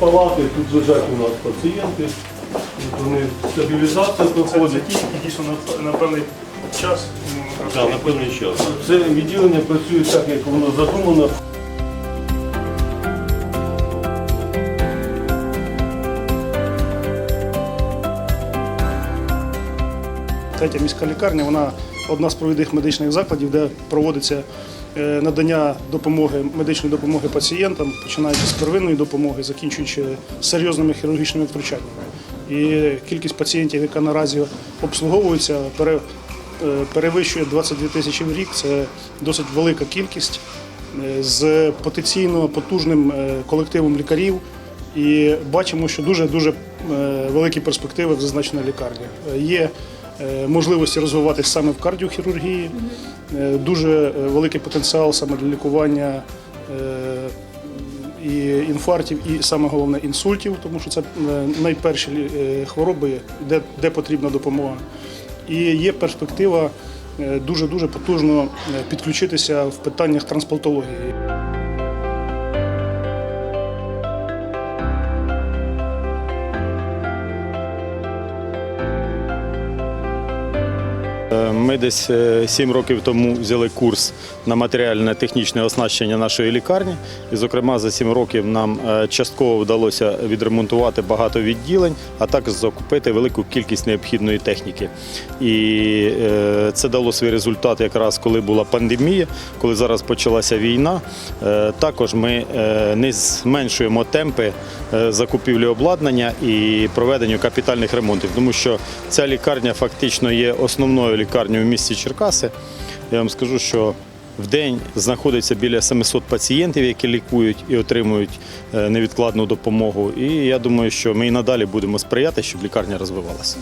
палати, тут лежать у нас пацієнти. Тут вони стабілізація Це, проходить. це ті, дійсно на, на певний час. Так, на певний час. Це відділення працює так, як воно задумано. Третя міська лікарня вона одна з провідних медичних закладів, де проводиться надання допомоги, медичної допомоги пацієнтам, починаючи з первинної допомоги, закінчуючи серйозними хірургічними втручаннями. І кількість пацієнтів, яка наразі обслуговується, е, перевищує 22 тисячі в рік. Це досить велика кількість е, з потенційно потужним е, колективом лікарів. І бачимо, що дуже дуже великі перспективи в зазначеної лікарні. Е, Є е, можливості розвиватися саме в кардіохірургії, е, дуже е, великий потенціал саме для лікування е, і інфарктів, і саме головне інсультів, тому що це е, найперші е, хвороби, де, де потрібна допомога. І є перспектива е, дуже-дуже потужно е, підключитися в питаннях трансплантології. Ми десь е, сім років тому взяли курс на матеріальне технічне оснащення нашої лікарні. І, зокрема, за сім років нам е, частково вдалося відремонтувати багато відділень, а також закупити велику кількість необхідної техніки. І е, це дало свій результат якраз коли була пандемія, коли зараз почалася війна. Е, Також ми е, не зменшуємо темпи е, закупівлі обладнання і проведення капітальних ремонтів, тому що ця лікарня фактично є основною лікарнею в місті Черкаси. Я вам скажу, що в день знаходиться біля 700 пацієнтів, які лікують і отримують е, невідкладну допомогу. І я думаю, що ми і надалі будемо сприяти, щоб лікарня розвивалася.